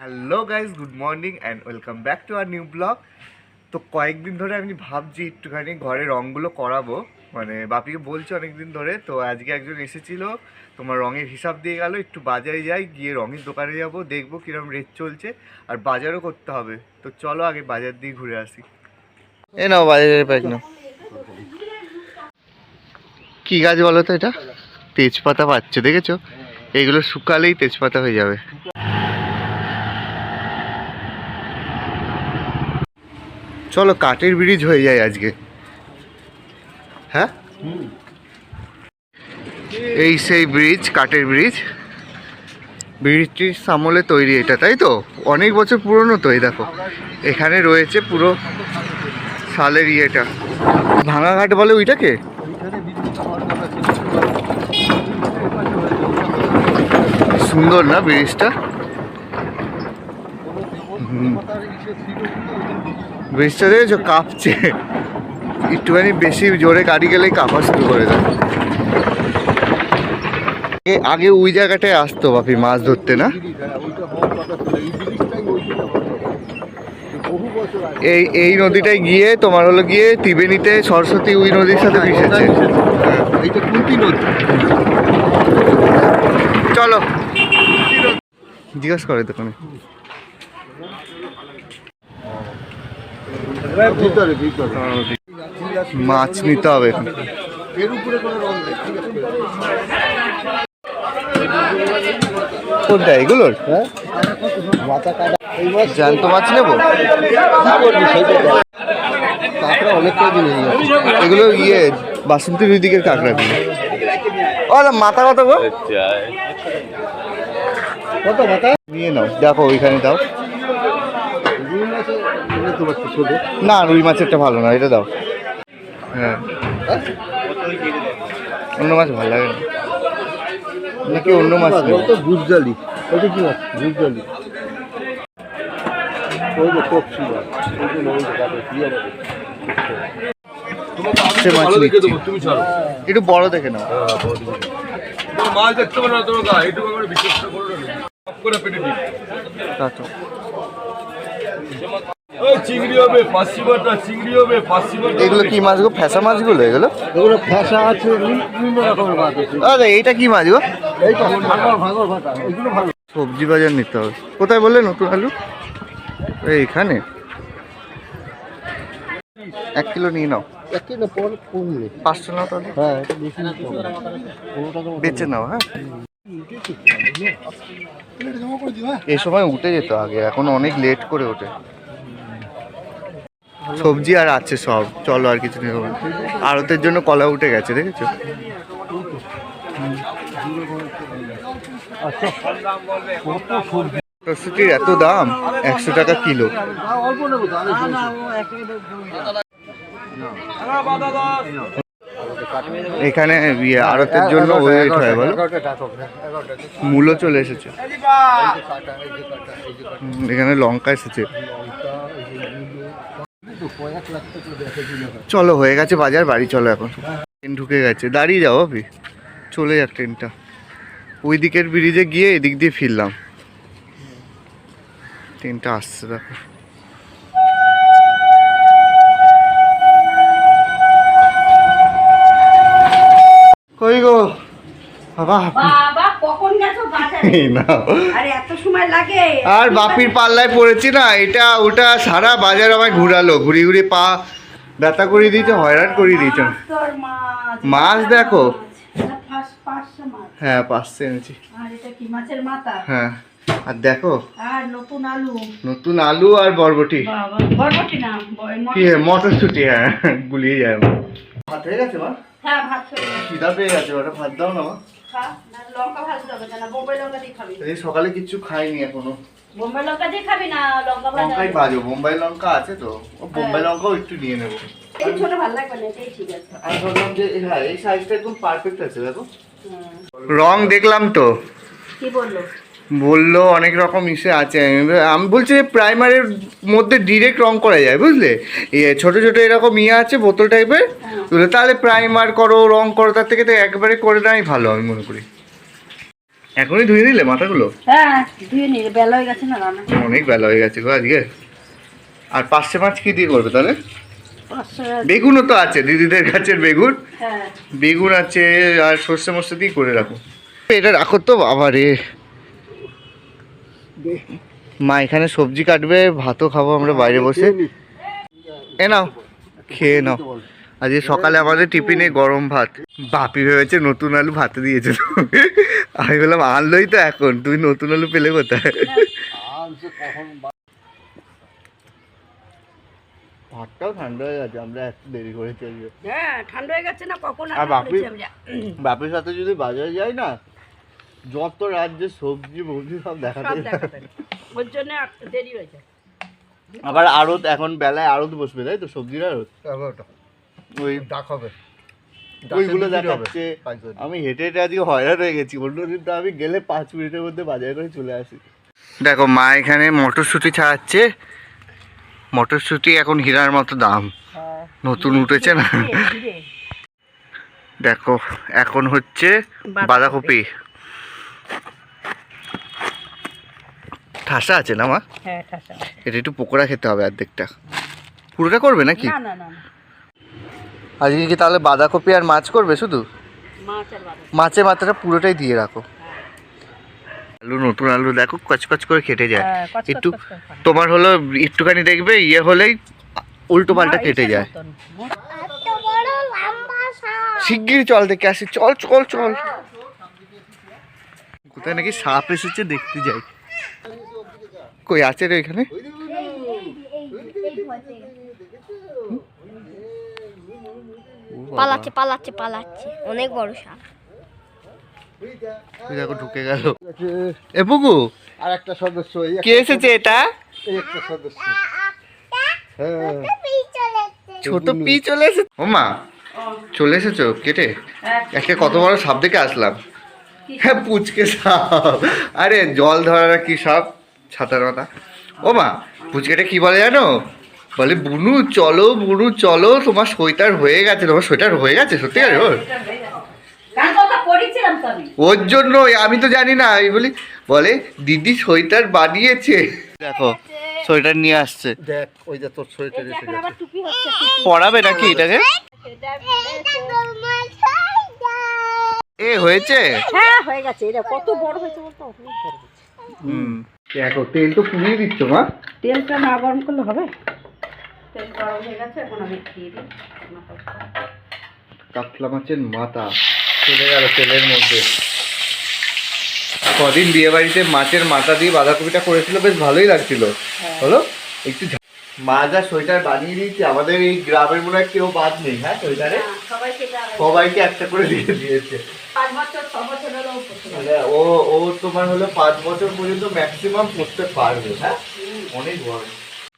Hello guys good morning and welcome back to our new vlog তো কয়েকদিন ধরে আমি ভাবছি একটুখানি ঘরে রঙগুলো করাবো। মানে বাপিকে বলছি অনেকদিন ধরে, তো আজকে একজন এসেছিল, তোমার রঙের হিসাব দিয়ে গেল, একটু বাজারে যাই, গিয়ে রঙের দোকানে যাব, দেখব কিরম রেট চলছে আর বাজারও করতে হবে। তো চলো আগে বাজার দিয়ে ঘুরে আসি। এ নাও বাজারের প্যাক নাও। কি গাছ বলো তো এটা? তেজপাতা পাচ্ছে, দেখেছ? এগুলো শুকালেই তেজপাতা হয়ে যাবে। চলো কাঠের ব্রিজ হয়ে যায় আজকে। হ্যাঁ? এই সেই ব্রিজ, কাঠের ব্রিজ। ব্রিজটির সামলে তৈরি এটা, তাই তো? অনেক বছর পুরনো তো এই দেখো। এখানে রয়েছে পুরো সালের ইয়েটা। ভাঙাঘাট বলে ওইটাকে? সুন্দর না ব্রিজটা? ব্রিজটা দেখেছ, কাঁপছে। একটুখানি বেশি জোরে গাড়ি গেলেই কাঁপা শুরু করে দেয়। আগে ওই জায়গাটায় আসতো বাপি, মাছ ধরতে, না? এই এই নদীটায় গিয়ে, তোমার হলো গিয়ে ত্রিবেণীতে সরস্বতী ওই নদীর সাথে মিশেছে। চলো। জিজ্ঞেস করে দোকানে মাছ নিতে হবে এখন। এর উপরে কোনো রং নেই কোনটা এগুলোর? হ্যাঁ? জ্যান্ত মাছ নেব। কাঁকড়া অনেক কদিন গেছে এগুলো ইয়ে বাসন্তী দিকের কাঁকড়াগুলো ও মাথা কত গো? কত মাথা? নিয়ে নাও দেখো ওইখানে দাও রুই মাছে এনে তো পারছি ছোট না রুই মাছের মাছেরটা ভালো না এটা দাও। হ্যাঁ। হ্যাঁ? অন্য মাছ ভালো লাগে না। নাকি অন্য মাছ গুজরালি ওটা কি মাছ? গুজরালি ওই যে কপসি মাছ ওই যে ওই যে কাটে কি হবে সে মাছ নিচ্ছি। একটু বড় দেখে নাও। মাছ দেখতে পারো না তোমার গা বিশ্বাস করো পেটে দিই। ওই চিংড়ি হবে পাঁচশি বাটা চিংড়ি হবে পাঁচশি বাটা এগুলো কি মাছ গো? ফ্যাসা মাছগুলো এগুলো? এগুলো ফ্যাসা আছে বিভিন্ন রকমের মাছ আছে। আরে এইটা কি মাছ গো? এইটা ভাঙর ভাঙর ভাটা এগুলো ভালো সবজি বাজার নিতে হবে। কোথায় বললে নতুন আলু? এইখানে এক কিলো নিয়ে নাও। পাঁচশো নাও তাহলে। হ্যাঁ বেচে নাও হ্যাঁ। হ্যাঁ এই সময় উঠে যেত আগে এখন অনেক লেট করে ওঠে। সবজি আর আছে সব। চলো আর কিছু নেই আড়তের জন্য কলা উঠে গেছে, দেখেছ? সরস্বতীর এত দাম? একশো টাকা কিলো। এখানে ইয়ে আড়তের জন্য ওয়েট মূলো চলে এসেছে। এখানে লঙ্কা এসেছে। চলো, হয়ে গেছে বাজার, বাড়ি চলো এখন। ট্রেন ঢুকে গেছে। দাঁড়িয়ে যাও আপনি চলে যাক ট্রেনটা। ওই দিকের ব্রিজে গিয়ে এদিক দিয়ে ফিরলাম। ট্রেনটা আসছে, দেখো। কই গো? বাবা কখন গেছো বাজারে? আরে এত সময় লাগে। আর বাপির পাল্লায় পড়েছি না এটা ওটা সারা বাজার আমায় ঘুরালো। ঘুরি ঘুরি পা ব্যথা করে দিয়েছে হয়রান করে দিয়েছে। মাছ দেখো। হ্যাঁ পাঁচশো এনেছি। হ্যাঁ আর দেখো। নতুন আলু। নতুন আলু আর বরবটি। বরবটি না কি মটর- মটরশুটি হ্যাঁ গুলিয়ে যায় ভাত হয়ে গেছে মা? হ্যাঁ ভাত হয়ে গেছে। খিদা পেয়ে গেছে ওটা ভাত দাও না মা। লঙ্কা ভাজতে হবে না বোম্বাই লঙ্কা দিয়ে খাবি। এই সকালে কিচ্ছু খাইনি এখনও। বোম্বাই লঙ্কা দিয়ে খাবি না লঙ্কা ভাজা লঙ্কাই ভাজো বোম্বাই লঙ্কা আছে তো। বোম্বাই লঙ্কাও একটু নিয়ে নেব। এই ছোট ভালো লাগবে না এটাই ঠিক আছে। আমি ভাবলাম যে হ্যাঁ এই সাইজটা একদম পারফেক্ট আছে দেখো। রং দেখলাম তো। কি বলল? বলল অনেক রকম ইসে আছে। আমি বলছি যে প্রাইমারের মধ্যে ডিরেক্ট রং করা যায় বুঝলে? ছোট ছোট এরকম ইয়ে আছে বোতল টাইপের তাহলে প্রাইমার করো রং করো তার থেকে তো একবারে করে নেওয়াই ভালো আমি মনে করি। এখনই ধুয়ে নিলে মাথাগুলো? হ্যাঁ ধুয়ে নিলে বেলা হয়ে গেছে না অনেক বেলা হয়ে গেছে গো আজকে। আর পাঁচশো মাছ কি দিয়ে করবে তাহলে? বেগুনও তো আছে দিদিদের গাছের বেগুন। হ্যাঁ। বেগুন আছে আর সর্ষে মর্ষে দিয়ে করে রাখো। এটা রাখো তো বাবা রে মা এখানে সবজি কাটবে ভাতও খাব আমরা বাইরে বসে। এ নাও খেয়ে নাও। আজকে সকালে আমাদের টিফিনে গরম ভাত। বাপি ভেবেছে নতুন আলু ভাতে দিয়েছে। আমি বললাম আনলোই তো এখন তুই নতুন আলু পেলে কোথায়? ভাতটাও ঠান্ডা হয়ে গেছে আমরা এত দেরি করে চলবে। হ্যাঁ ঠান্ডা হয়ে গেছে না কখন আর বাপি বাপের সাথে যদি বাজারে যাই না যত রাজ্যে সবজি মবজি সব দেখাতে ওর জন্য দেরি হয়েছে আবার আড়ত এখন বেলায় আড়ত বসবে তাই তো? সবজির আড়ত? ওই ডাক হবে। ওইগুলো দেখাচ্ছে। আমি হেঁটে হেঁটে আজকে হয়রান হয়ে গেছি। অন্যদিন তো আমি গেলে পাঁচ মিনিটের মধ্যে বাজারে করে চলে আসি। দেখো মা এখানে মটরশুঁটি ছাড়াচ্ছে। মটরশুঁটি এখন হীরার মতো দাম। নতুন উঠেছে না? দেখো এখন হচ্ছে বাঁধাকপি। ঠাসা আছে না মা? হ্যাঁ ঠাসা এটা একটু পকোড়া খেতে হবে অর্ধেকটা পুরোটা করবে নাকি? না না না না। আজকে কি তাহলে বাঁধাকপি আর মাছ করবে শুধু? মাছ আর মাছের মাথাটা পুরোটাই দিয়ে রাখো। আলু নতুন আলু দেখো কচকচ করে কেটে যায়। হ্যাঁ, একটু তোমার হলো একটুখানি দেখবে ইয়ে হলেই উল্টো পাল্টা কেটে যায়। মতন। শিগগিরই চল দেখে আসি চল চল চল। কোথায় নাকি সাপ এসেছে দেখতে যাই। কই আছে রে এখানে? পালাচ্ছে পালাচ্ছে পালাচ্ছে। অনেক বড় সাপ। দেখো ঢুকে গেল। এ বুকু আর একটা সদস্য কে এসেছে এটা? একটা সদস্য। হ্যাঁ। ছোট পি চলে এসেছে ও মা চলে এসেছ? কেটে। একটা কত বড় সাপ দেখে আসলাম। হ্যাঁ পুচকে সাপ। আরে জল ধরা কি সাপ? ছাতার মাথা। ও মা পুচকেটা কি বলে জানো? বলে বুনু চলো বুনু চলো তোমার সোয়েটার হয়ে গেছে তোমার সোয়েটার হয়ে গেছে সত্যি গেছে। ওর ওর জন্যই আমি তো জানি না আমি বলি বলে দিদি সোয়েটার বানিয়েছে। দেখো সোয়েটার নিয়ে আসছে। দেখ ওই যে তোর সোয়েটার এসে গেছে। পড়াবে নাকি এটাকে? এ হয়েছে হ্যাঁ হয়ে গেছে এটা কত বড় হয়েছে বলতো? হয়েছে। হুম। দেখো তেল তো পুড়িয়ে দিচ্ছ মা? তেলটা না গরম করলে হবে? তেল গরম হয়ে গেছে এখন আমি দিয়ে দিই কাতলা মাছের মাথা চলে গেল তেলের মধ্যে। কদিন বিয়ে বাড়িতে মাছের মাথা দিয়ে বাঁধাকপিটা করেছিল বেশ ভালোই লাগছিল। হলো একটু ঝা- মা যা সোয়েটার বানিয়ে দিয়েছে আমাদের এই গ্রামের মনে হয় কেউ বাদ নেই হ্যাঁ সোয়েটারে? সবাইকে সবাইকে একটা করে দিয়ে দিয়েছে। পাঁচ বছর ছ বছর। মানে ও ও তোমার হলো পাঁচ বছর পর্যন্ত ম্যাক্সিমাম করতে পারবে হ্যাঁ? অনেক বড়।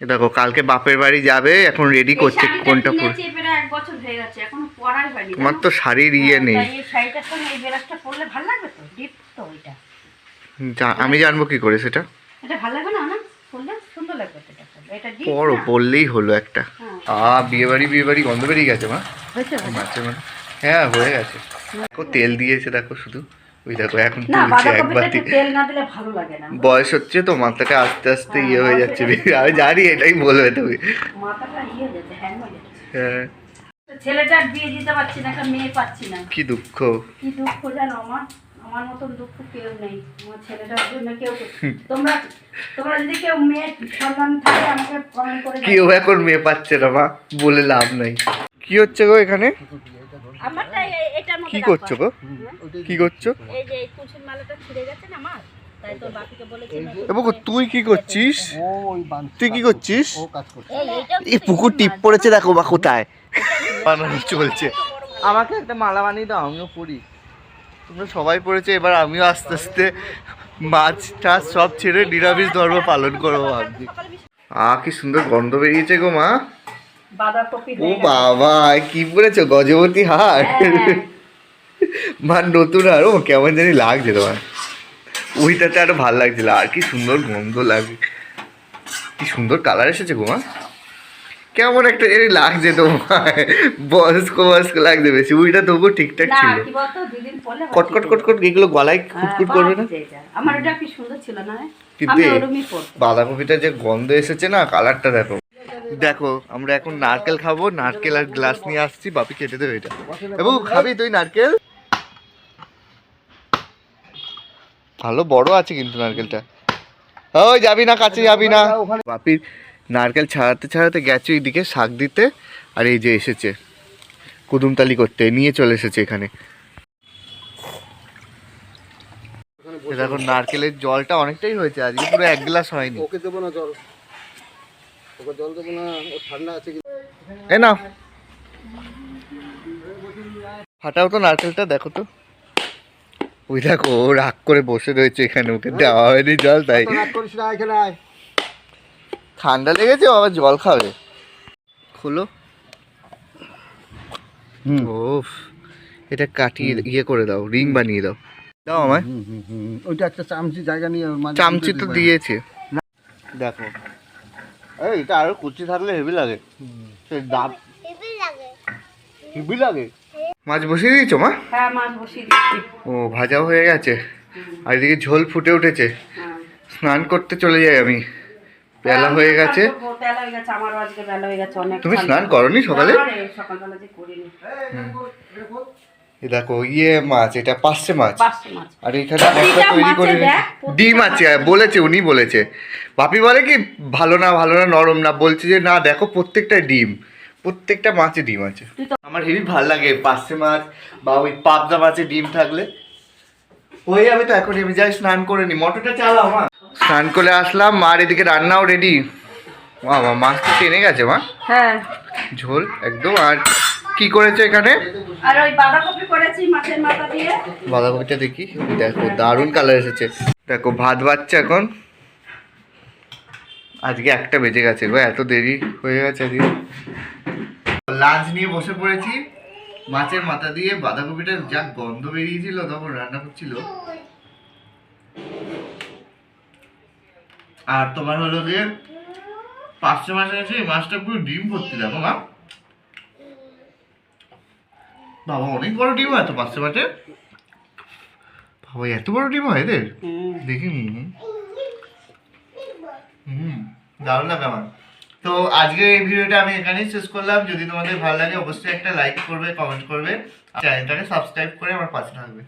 দেখো কালকে বাপের বাড়ি যাবে এখন রেডি করছে কোনটা পরে কিনেছি, প্রায় এক বছর হয়ে গেছে এখনও পরাই হয়নি তোমার তো শাড়ির ইয়ে নেই। তাই এই শাড়িটার সঙ্গে এই ব্লাউজটা পরলে ভালো লাগবে তো? ডিপ তো ওইটা। জা- আমি জানব কি করে সেটা। এটা ভালো লাগবে না না? পরলে সুন্দর লাগবে তো এটা পরলে। এটা ডিপ বড় বললেই হলো একটা। হ্যাঁ। আ বিয়ে বাড়ি বিয়ে বাড়ি গন্ধ বেরিয়ে গেছে মা। মানে হ্যাঁ হয়ে গেছে। দেখো তেল দিয়েছে দেখো শুধু। ওই দেখো এখন তুলছে এক বাতি বয়স হচ্ছে তো মাথাটা আস্তে আস্তে ইয়ে হয়ে যাচ্ছে। আমি জানি এটাই বলবে তুমি। ইয়ে হয়ে হ্যাং হয়ে হ্যাঁ। ছেলেটার বিয়ে দিতে পারছি না একটা মেয়ে পাচ্ছি না। কি দুঃখ। কি দুঃখ জানো আমার? আমার মতন দুঃখ কেউ নেই। আমার ছেলেটার জন্য কেউ তোমরা তোমরা যদি কেউ মেয়ে সন্তান থাকে আমাকে কমেন্ট করে কেউ এখন মেয়ে পাচ্ছে না মা। বলে লাভ নাই। কি হচ্ছে গো এখানে? আমারটা এটার মধ্যে কি করছ গো? কি। করছ? এই যে মালাটা ছিঁড়ে গেছে না আমার? তাই তোর বাপিকে বলেছি তুই কি করছিস? তুই কি করছিস? এই পুকুর টিপ পড়েছে দেখো বা কোথায়। বানানো চলছে। আমাকে একটা মালা বানিয়ে দাও আমিও পড়ি। তোমরা সবাই পড়েছে এবার আমিও আস্তে আস্তে মাছ টাছ সব ছেড়ে নিরামিষ ধর্ম পালন করব ভাবছি। আ কি সুন্দর গন্ধ বেরিয়েছে গো মা। বাঁধাকপি ও হয়ে। বাবা কি পড়েছো গজবতী হার? হ্যাঁ। মার নতুন আর ও কেমন জানি লাগছে তোমার। ওইটাতে আরও ভালো লাগছিল আর কি সুন্দর গন্ধ লাগে। কি সুন্দর কালার এসেছে গো মা। কেমন একটা এই লাগছে তোমার। বয়স্ক বয়স্ক লাগছে বেশি। ওইটা তবুও ঠিকঠাক ছিল। কটকট কটকট এগুলো গলায় খুটখুট করবে না? আমার ওটা কি সুন্দর ছিল না কিন্তু বাঁধাকপিটা যে গন্ধ এসেছে না কালারটা দেখো। দেখো, আমরা এখন নারকেল খাব, নারকেল আর গ্লাস নিয়ে আসছি, বাপি কেটে দেবে এটা। এবং খাবি তুই নারকেল? ভালো বড় আছে কিন্তু নারকেলটা। ওই যাবি না, কাছে যাবি না। বাপির নারকেল ছাড়াতে ছাড়াতে গেছে এইদিকে শাক দিতে, আর এই যে এসেছে। কুদুমতালি করতে, নিয়ে চলে এসেছে এখানে। দেখো, নারকেলের জলটা অনেকটাই হয়েছে, আজকে পুরো এক গ্লাস হয়নি। ওকে দেবো না জল। ওকে জল দেবো না ও ঠান্ডা আছে এ না ফাটাও তো নারকেলটা দেখো তো। ওই দেখো ও রাগ করে বসে রয়েছে এখানে ওকে দেওয়া হয়নি জল তাই। করিস না এখানে ঠান্ডা লেগেছে ও আবার জল খাবে। খোলো। হুম। ওফ এটা কাটিয়ে ইয়ে করে দাও রিং বানিয়ে দাও। দাও আমায়। ওইটা একটা চামচি জায়গা নিয়ে চামচি তো দিয়েছে। দেখো। এই এটা আরও কুচি থাকলে হেভি লাগে। সেই ডাব হেভি লাগে। মাছ বসিয়ে দিয়েছ মা? হ্যাঁ মাছ বসিয়ে দিচ্ছি। ও ভাজাও হয়ে গেছে। আর এদিকে ঝোল ফুটে উঠেছে। হ্যাঁ। স্নান করতে চলে যাই আমি। বেলা হয়ে গেছে। আমার বেলা হয়ে গেছে আমারও আজকে বেলা হয়ে গেছে অনেক তুমি স্নান করনি সকালে? না সকালবেলা যে করিনি। এই দেখো ইয়ে মাছ এটা পার্শে মাছ। আর এখানে মশলা তৈরি করে ডিম আছে বলেছে উনি বলেছে। বাপি বলে কি ভালো না ভালো না নরম না। বলছে যে না দেখো প্রত্যেকটা ডিম প্রত্যেকটা মাছে ডিম আছে। আমার হেবি ভালো লাগে পার্শে মাছ বা ওই পাবদা মাছে ডিম থাকলে। ওই আমি তো এখন আমি যাই স্নান করে নি। মোটরটা চালাও মা। স্নান করে আসলাম মার এদিকে রান্নাও রেডি মা মা মাছ তো টেনে গেছে মা। হ্যাঁ। ঝোল একদম আর কি করেছে এখানে? আর ওই বাঁধাকপি করেছি মাছের মাথা দিয়ে। বাঁধাকপিটা দেখি। দেখো দারুণ কালার এসেছে। দেখো ভাত বাচ্চা এখন। আজকে একটা বেজে গেছে গো এত দেরি হয়ে গেছে আজকে। লাঞ্চ নিয়ে বসে পড়েছি। মাছের মাথা দিয়ে বাঁধাকপিটা যা গন্ধ বেরিয়েছিল তখন রান্না করছিল। আর তোমার হলো গিয়ে পাঁচশো মাছ আছে এই মাছটা পুরো ডিম ভর্তি দেখো মা। বাবা অনেক বড় ডিম হয় তো পাঁচশো পাশে বাবা এত বড় ডিম হয় এদের? দেখি হুম হুম দারুণ লাগে আমার। তো আজকে এই ভিডিওটা আমি এখানেই শেষ করলাম। যদি তোমাদের ভালো লাগে অবশ্যই একটা লাইক করবে কমেন্ট করবে। চ্যানেলটাকে সাবস্ক্রাইব করে আমার পাশে থাকবে।